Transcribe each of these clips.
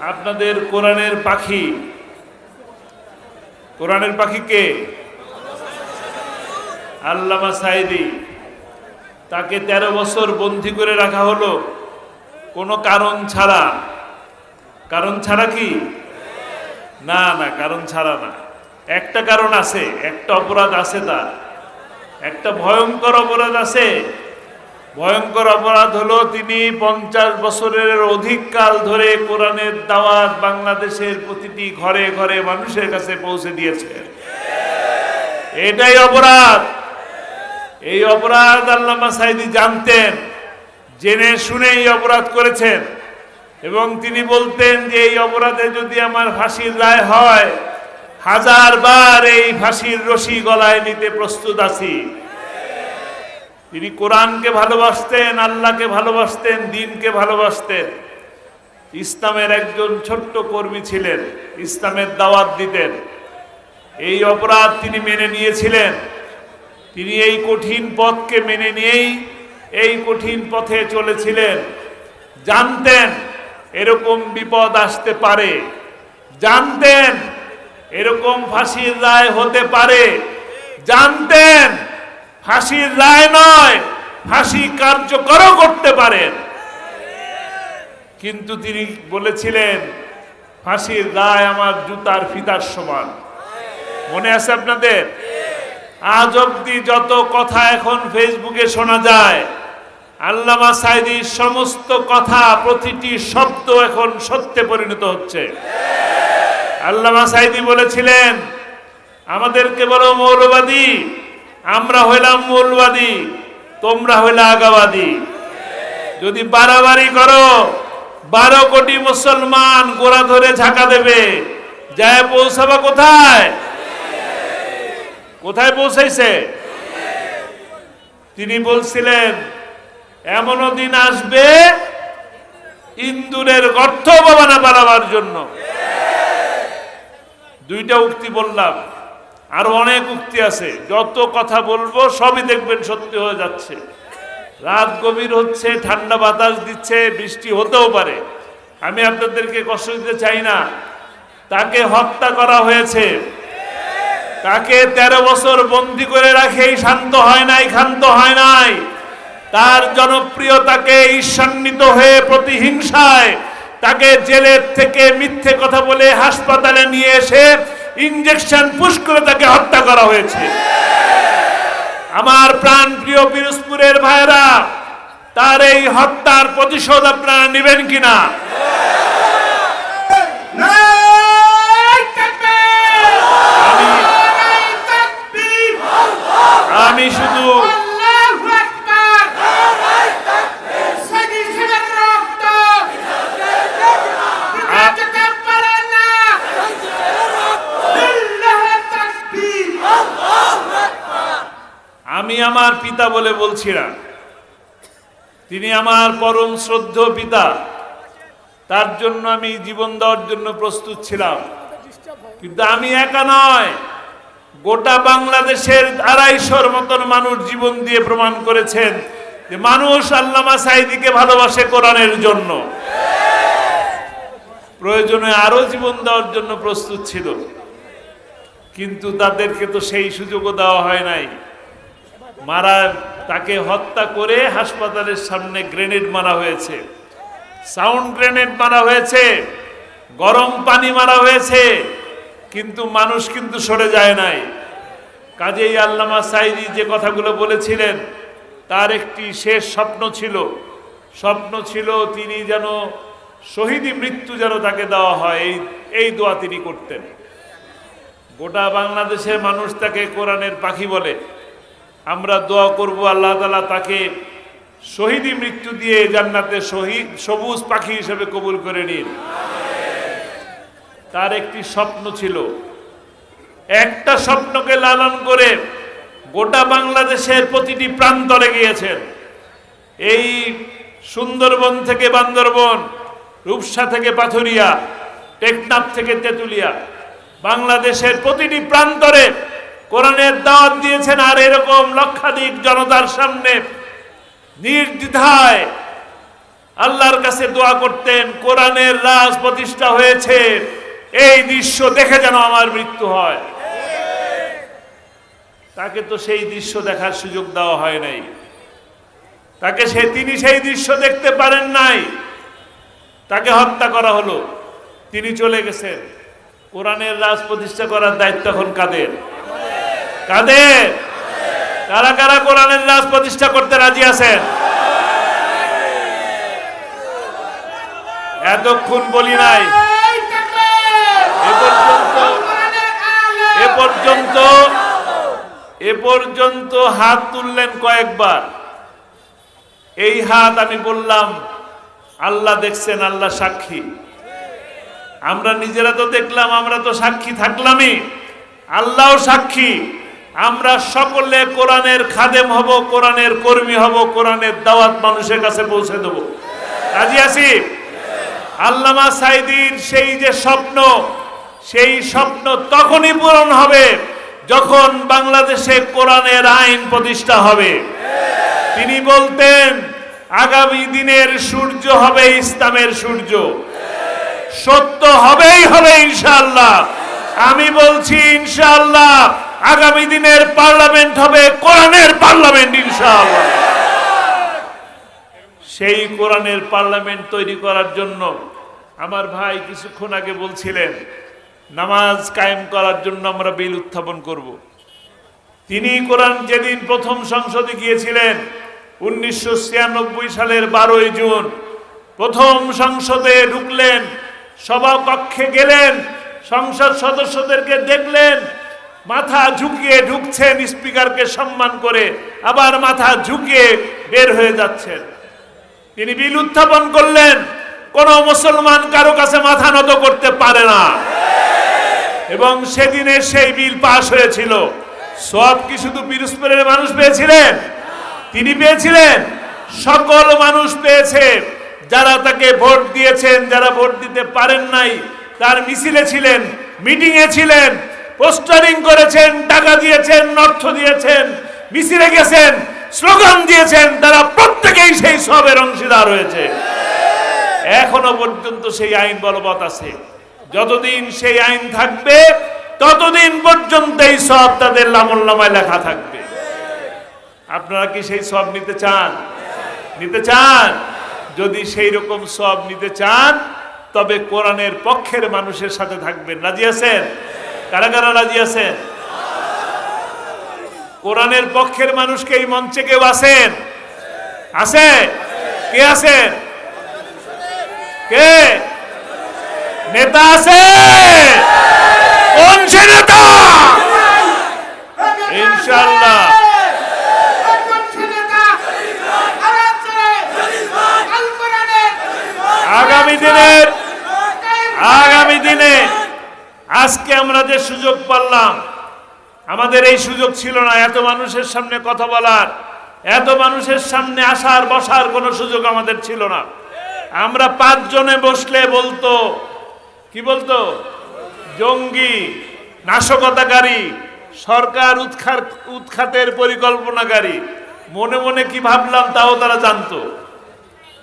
আপনাদের কোরআনের পাখি। কোরআনের পাখি কে? আল্লামা সাইদি তাকে ১৩ বছর বন্দি করে রাখা হলো। কোনো কারণ ছাড়া। কারণ ছাড়া কি? না না, কারণ ছাড়া না। একটা কারণ আছে, একটা অপরাধ আছে তার। একটা ভয়ঙ্কর অপরাধ আছে। ভয়ঙ্কর অপরাধ হলো তিনি পঞ্চাশ বছরের অধিক কাল ধরে কোরআনের দাওয়াত বাংলাদেশের প্রতিটি ঘরে ঘরে মানুষের কাছে পৌঁছে দিয়েছে। এটাই অপরাধ। এই অপরাধ আল্লামা সাইদি জানতেন, জেনে শুনে এই অপরাধ করেছেন এবং তিনি বলতেন যে এই অপরাধে যদি আমার ফাঁসির রায় হয় হাজার বার এই ফাঁসির রশি গলায় নিতে প্রস্তুত আছি। তিনি কোরআনকে ভালোবাসতেন, আল্লাহকে ভালোবাসতেন, দিনকে ভালোবাসতেন। ইসলামের একজন ছোট্ট কর্মী ছিলেন, ইসলামের দাওয়াত দিতেন। এই অপরাধ তিনি মেনে নিয়েছিলেন। তিনি এই কঠিন পথকে মেনে নিয়েই এই কঠিন পথে চলেছিলেন। জানতেন এরকম বিপদ আসতে পারে। জানতেন এরকম ফাঁসির রায় হতে পারে। জানতেন ফাঁসির রায় নয়, ফাঁসি কার্যকরও করতে পারেন। কিন্তু তিনি বলেছিলেন, ফাঁসির রায় আমার জুতার ফিতার সমান। মনে আছে আপনাদের? আজ অব্দি যত কথা এখন ফেসবুকে শোনা যায়, আল্লামা সাইদির সমস্ত কথা, প্রতিটি শব্দ এখন সত্যে পরিণত হচ্ছে। আল্লামা সাইদি বলেছিলেন, আমাদেরকে বলো মৌলবাদী আমরা হইলাম মৌলবাদী, তোমরা হইলে আগাবাদী। যদি বাড়াবাড়ি করো, বারো কোটি মুসলমান গোড়া ধরে ঝাঁকা দেবে। যায় পৌঁছাবা কোথায়? কোথায় পৌঁছাইছে? তিনি বলছিলেন, এমনও দিন আসবে ইন্দুরের গর্থ বাবানা বাড়াবার জন্য। দুইটা উক্তি বললাম। আরও অনেক উক্তি আছে। যত কথা বলব, সবই দেখবেন সত্যি হয়ে যাচ্ছে। রাত গভীর হচ্ছে, ঠান্ডা বাতাস দিচ্ছে, বৃষ্টি হতেও পারে। আমি আপনাদেরকে কষ্ট দিতে চাই না। তাকে হত্যা করা হয়েছে। তাকে ১৩ বছর বন্দি করে রাখেই শান্ত হয় নাই, ক্ষান্ত হয় নাই। তার জনপ্রিয়তাকে ঈর্ষান্বিত হয়ে প্রতিহিংসায় তাকে জেলের থেকে মিথ্যে কথা বলে হাসপাতালে নিয়ে এসে ইঞ্জেকশন পুশ করে তাকে হত্যা করা হয়েছে। আমার প্রাণ প্রিয় পিরোজপুরের ভাইরা তার এই হত্যার প্রতিশোধ আপনারা নেবেন কিনা নারায় তাকবীর! আমি নারায় তাকবীর! আমি শুধু আল্লাহু আকবার! সাইদি সাহেবের রক্ত! পিতা যেতে পারে না! লিল্লাহি তাকবীর! আমি আমার পিতা বলে বলছি না। তিনি আমার পরম শ্রদ্ধ পিতা। তার জন্য আমি জীবন দেওয়ার জন্য প্রস্তুত ছিলাম। কিন্তু আমি একা নয়। গোটা বাংলাদেশের আড়াইশোর মতন মানুষ জীবন দিয়ে প্রমাণ করেছেন যে মানুষ আল্লামা সাইদিকে ভালোবাসে কোরআনের জন্য। প্রয়োজনে আরও জীবন দেওয়ার জন্য প্রস্তুত ছিল। কিন্তু তাদেরকে তো সেই সুযোগও দেওয়া হয় নাই। মারা, তাকে হত্যা করে হাসপাতালের সামনে গ্রেনেড মারা হয়েছে। সাউন্ড গ্রেনেড মারা হয়েছে, গরম পানি মারা হয়েছে, কিন্তু মানুষ কিন্তু সরে যায় নাই। কাজেই আল্লামা সাইদি যে কথাগুলো বলেছিলেন, তার একটি শেষ স্বপ্ন ছিল। স্বপ্ন ছিল তিনি যেন শহীদি মৃত্যু যেন তাকে দেওয়া হয়, এই এই দোয়া তিনি করতেন। গোটা বাংলাদেশের মানুষ তাকে কোরআনের পাখি বলে। আমরা দোয়া করব আল্লাহ তালা তাকে শহীদি মৃত্যু দিয়ে জান্নাতে শহীদ, সবুজ পাখি হিসেবে কবুল করে নিন। তার একটি স্বপ্ন ছিল। একটা স্বপ্নকে লালন করে গোটা বাংলাদেশের প্রতিটি প্রান্তরে গিয়েছেন। এই সুন্দরবন থেকে বান্দরবন, রূপসা থেকে পাথুরিয়া, টেকনাফ থেকে তেঁতুলিয়া, বাংলাদেশের প্রতিটি প্রান্তরে কোরআনের দাওয়াত দিয়েছেন আর এরকম লক্ষাধিক জনতার সামনে নির্দ্বিধায় আল্লাহর কাছে দোয়া করতেন, কোরআনের রাজ প্রতিষ্ঠা হয়েছে, এই দৃশ্য দেখে যেন আমার মৃত্যু হয়। তাকে তো সেই দৃশ্য দেখার সুযোগ দেওয়া হয় নাই। তাকে সে, তিনি সেই দৃশ্য দেখতে পারেন নাই। তাকে হত্যা করা হলো। তিনি চলে গেছেন। কোরআনের রাজ প্রতিষ্ঠা করার দায়িত্ব এখন কাদের? কাদের? কারা কারা কোরআনের রাজ প্রতিষ্ঠা করতে রাজি আছেন? এতক্ষণ বলি নাই। এই এ পর্যন্ত এ পর্যন্ত এ পর্যন্ত হাত তুললেন কয়েকবার। এই হাত আমি বললাম, আল্লাহ দেখছেন, আল্লাহ সাক্ষী। আমরা নিজেরা তো দেখলাম, আমরা তো সাক্ষী থাকলামই। আল্লাহও সাক্ষী। আমরা সকলে কোরআনের খাদেম হব, কোরআনের কর্মী হব, কোরআনের দাওয়াত মানুষের কাছে পৌঁছে দেব। রাজি আছি? আল্লামা সাইদির সেই যে স্বপ্ন, সেই স্বপ্ন তখনই পূরণ হবে যখন বাংলাদেশে কোরআনের আইন প্রতিষ্ঠা হবে। তিনি বলতেন, আগামী দিনের সূর্য হবে ইসলামের সূর্য। সত্য হবেই হবে ইনশাআল্লাহ। আমি বলছি, ইনশাআল্লাহ। আগামী দিনের পার্লামেন্ট হবে কোরআনের পার্লামেন্ট, ইনশাআল্লাহ সেই কোরআনের পার্লামেন্ট তৈরি করার জন্য আমার ভাই কিছুক্ষণ আগে বলছিলেন, নামাজ কায়েম করার জন্য আমরা বিল উত্থাপন করব। তিনি কোরআন যেদিন প্রথম সংসদে গিয়েছিলেন, উনিশশো ছিয়ানব্বই সালের বারোই জুন, প্রথম সংসদে ঢুকলেন, সভাকক্ষে গেলেন, সংসদ সদস্যদেরকে দেখলেন মাথা ঝুঁকিয়ে ঢুকছেন স্পিকারকে সম্মান করে, আবার মাথা ঝুঁকিয়ে বের হয়ে যাচ্ছেন। তিনি বিল উত্থাপন করলেন, কোন মুসলমান কারও কাছে মাথা নত করতে পারে না। এবং সেদিনে সেই বিল পাশ হয়েছিল। সব কি শুধু পিরোজপুরের মানুষ পেয়েছিলেন? তিনি পেয়েছিলেন। সকল মানুষ পেয়েছে। যারা তাকে ভোট দিয়েছেন, যারা ভোট দিতে পারেন নাই, তার মিছিলে ছিলেন মিটিং এ ছিলেন পোস্টারিং করেছেন, টাকা দিয়েছেন, অর্থ দিয়েছেন, মিছিলে গেছেন, স্লোগান দিয়েছেন, তারা প্রত্যেকেই সেই সবের অংশীদার হয়েছে। এখনও পর্যন্ত সেই আইন বলবৎ আছে। যতদিন সেই আইন থাকবে, ততদিন পর্যন্ত এই সব তাদের লামল্লামায় লেখা থাকবে। আপনারা কি সেই সব নিতে চান? নিতে চান? যদি সেই রকম সব নিতে চান, তবে কোরআনের পক্ষের মানুষের সাথে থাকবেন। রাজি আছেন? কারা কারা রাজি আছেন কোরআনের পক্ষের মানুষকে এই মঞ্চে কেউ আছেন? আছে? কে আছেন? কে? নেতা আছে? কোন সে নেতা? কোরআনের আগামী দিনের, আগামী দিনে আজকে আমরা যে সুযোগ পারলাম, আমাদের এই সুযোগ ছিল না এত মানুষের সামনে কথা বলার, এত মানুষের সামনে আসার, বসার কোনো সুযোগ আমাদের ছিল না। আমরা পাঁচজনে বসলে বলতো, কি বলতো? জঙ্গি, নাশকতাকারী, সরকার উৎখাত উৎখাতের পরিকল্পনাকারী। মনে মনে কি ভাবলাম, তাও তারা জানতো।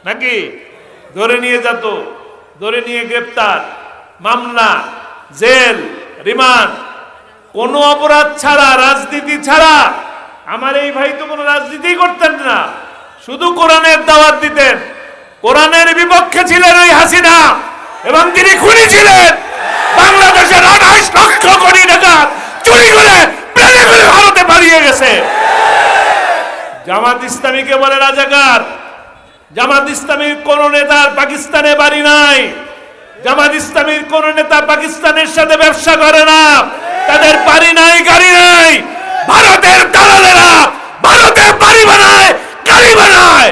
নাকি? ধরে নিয়ে যেত, ধরে নিয়ে গ্রেপ্তার, মামলা জেল, রিমান্ড, কোনো অপরাধ ছাড়া, রাজনীতি ছাড়া। আমার এই ভাই তো কোনো রাজনীতি করতেন না। শুধু কোরআনের দাওয়াত দিতেন। কোরআনের বিপক্ষে ছিলেন ওই হাসিনা, এবং তিনি খুনি ছিলেন বাংলাদেশের আঠাশ লক্ষ কোটি টাকা চুরি করে প্লেনে করে ভারতে পালিয়ে গেছে। জামাত ইসলামীকে বলে রাজাকার। জামাত ইসলামীর কোন নেতার পাকিস্তানে বাড়ি নাই। জামাত ইসলামীর কোন নেতা পাকিস্তানের সাথে ব্যবসা করে না। তাদের বাড়ি নাই, গাড়ি নাই। ভারতের দালালেরা ভারতে বাড়ি বানায়, গাড়ি বানায়।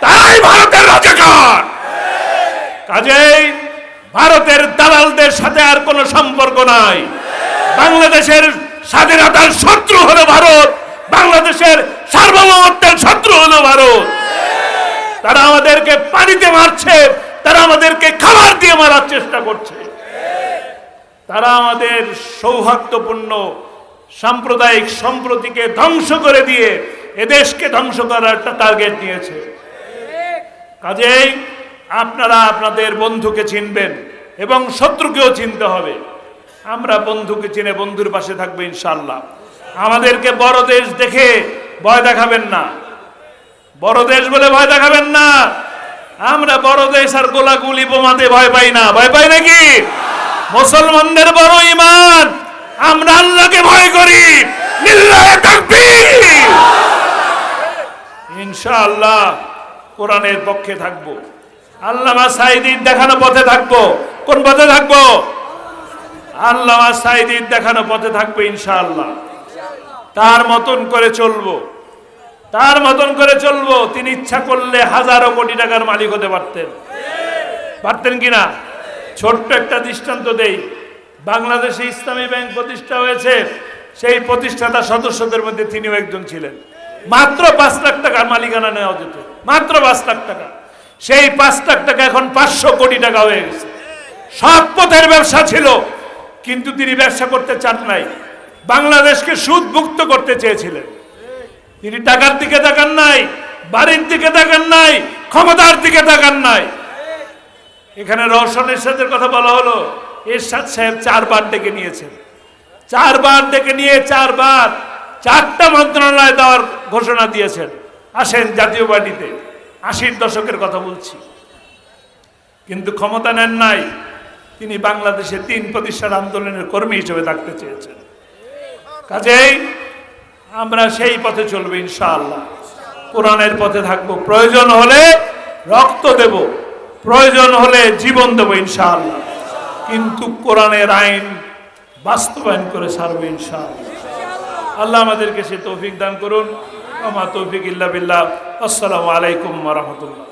তাই ভারতের রাজাকার। কাজেই ভারতের দালালদের সাথে আর কোনো সম্পর্ক নাই। বাংলাদেশের স্বাধীনতার শত্রু হলো ভারত। বাংলাদেশের সার্বভৌমত্বের শত্রু হলো ভারত। তারা আমাদেরকে পানিতে মারছে। তারা আমাদেরকে খাবার দিয়ে মারার চেষ্টা করছে। তারা আমাদের সৌহার্দ্যপূর্ণ সাম্প্রদায়িক সম্প্রতিকে ধ্বংস করে দিয়ে এদেশকে ধ্বংস করার একটা টার্গেট নিয়েছে। কাজেই আপনারা আপনাদের বন্ধুকে চিনবেন এবং শত্রুকেও চিনতে হবে। আমরা বন্ধুকে চিনে বন্ধুর পাশে থাকব ইনশাল্লাহ আমাদেরকে বড় দেশ দেখে ভয় দেখাবেন না। বড় দেশ বলে ভয় দেখাবেন না। আমরা বড় দেশ আর গোলাগুলি বোমাতে ভয় পাই না। ভয় পাই নাকি? মুসলমানদের বড় ইমান আমরা আল্লাহকে ভয় করি। ইনশাআল্লাহ কোরআনের পক্ষে থাকব। আল্লামা সাইদির দেখানো পথে থাকব। কোন পথে থাকব? আল্লামা সাইদির দেখানো পথে থাকব ইনশাআল্লাহ। তার মতন করে চলবো। তার মতন করে চলবো, তিনি ইচ্ছা করলে হাজারো কোটি টাকার মালিক হতে পারতেন। পারতেন কিনা ছোট্ট একটা দৃষ্টান্ত দেই। বাংলাদেশে ইসলামী ব্যাংক প্রতিষ্ঠা হয়েছে, সেই প্রতিষ্ঠাতা সদস্যদের মধ্যে তিনিও একজন ছিলেন। মাত্র পাঁচ লাখ টাকার মালিকানা নেওয়া যেত, মাত্র পাঁচ লাখ টাকা। সেই পাঁচ লাখ টাকা এখন পাঁচশো কোটি টাকা হয়ে গেছে। সব পথের ব্যবসা ছিল, কিন্তু তিনি ব্যবসা করতে চান নাই। বাংলাদেশকে সুদ মুক্ত করতে চেয়েছিলেন। তিনি টাকার দিকে তাকান নাই, বাড়ির দিকে তাকান নাই, ক্ষমতার দিকে তাকান নাই। এখানে রওশন এরশাদের কথা বলা হলো, এরশাদ সাহেব চারবার ডেকে নিয়েছেন। চারবার ডেকে নিয়ে চারবার চারটা মন্ত্রণালয় দেওয়ার ঘোষণা দিয়েছেন। আসেন জাতীয় পার্টিতে, আশির দশকের কথা বলছি। কিন্তু ক্ষমতা নেন নাই, তিনি বাংলাদেশে তিন প্রতিষ্ঠান আন্দোলনের কর্মী হিসেবে থাকতে চেয়েছেন। কাজেই আমরা সেই পথে চলবো ইনশাআল্লাহ। কোরআনের পথে থাকব। প্রয়োজন হলে রক্ত দেব, প্রয়োজন হলে জীবন দেব ইনশাআল্লাহ। কিন্তু কোরআনের আইন বাস্তবায়ন করে সারবো ইনশাআল্লাহ। আল্লাহ আমাদেরকে সে তৌফিক দান করুন। আমা তৌফিক ইল্লা বিল্লাহ। আসসালামু আলাইকুম রহমতুল্লাহ।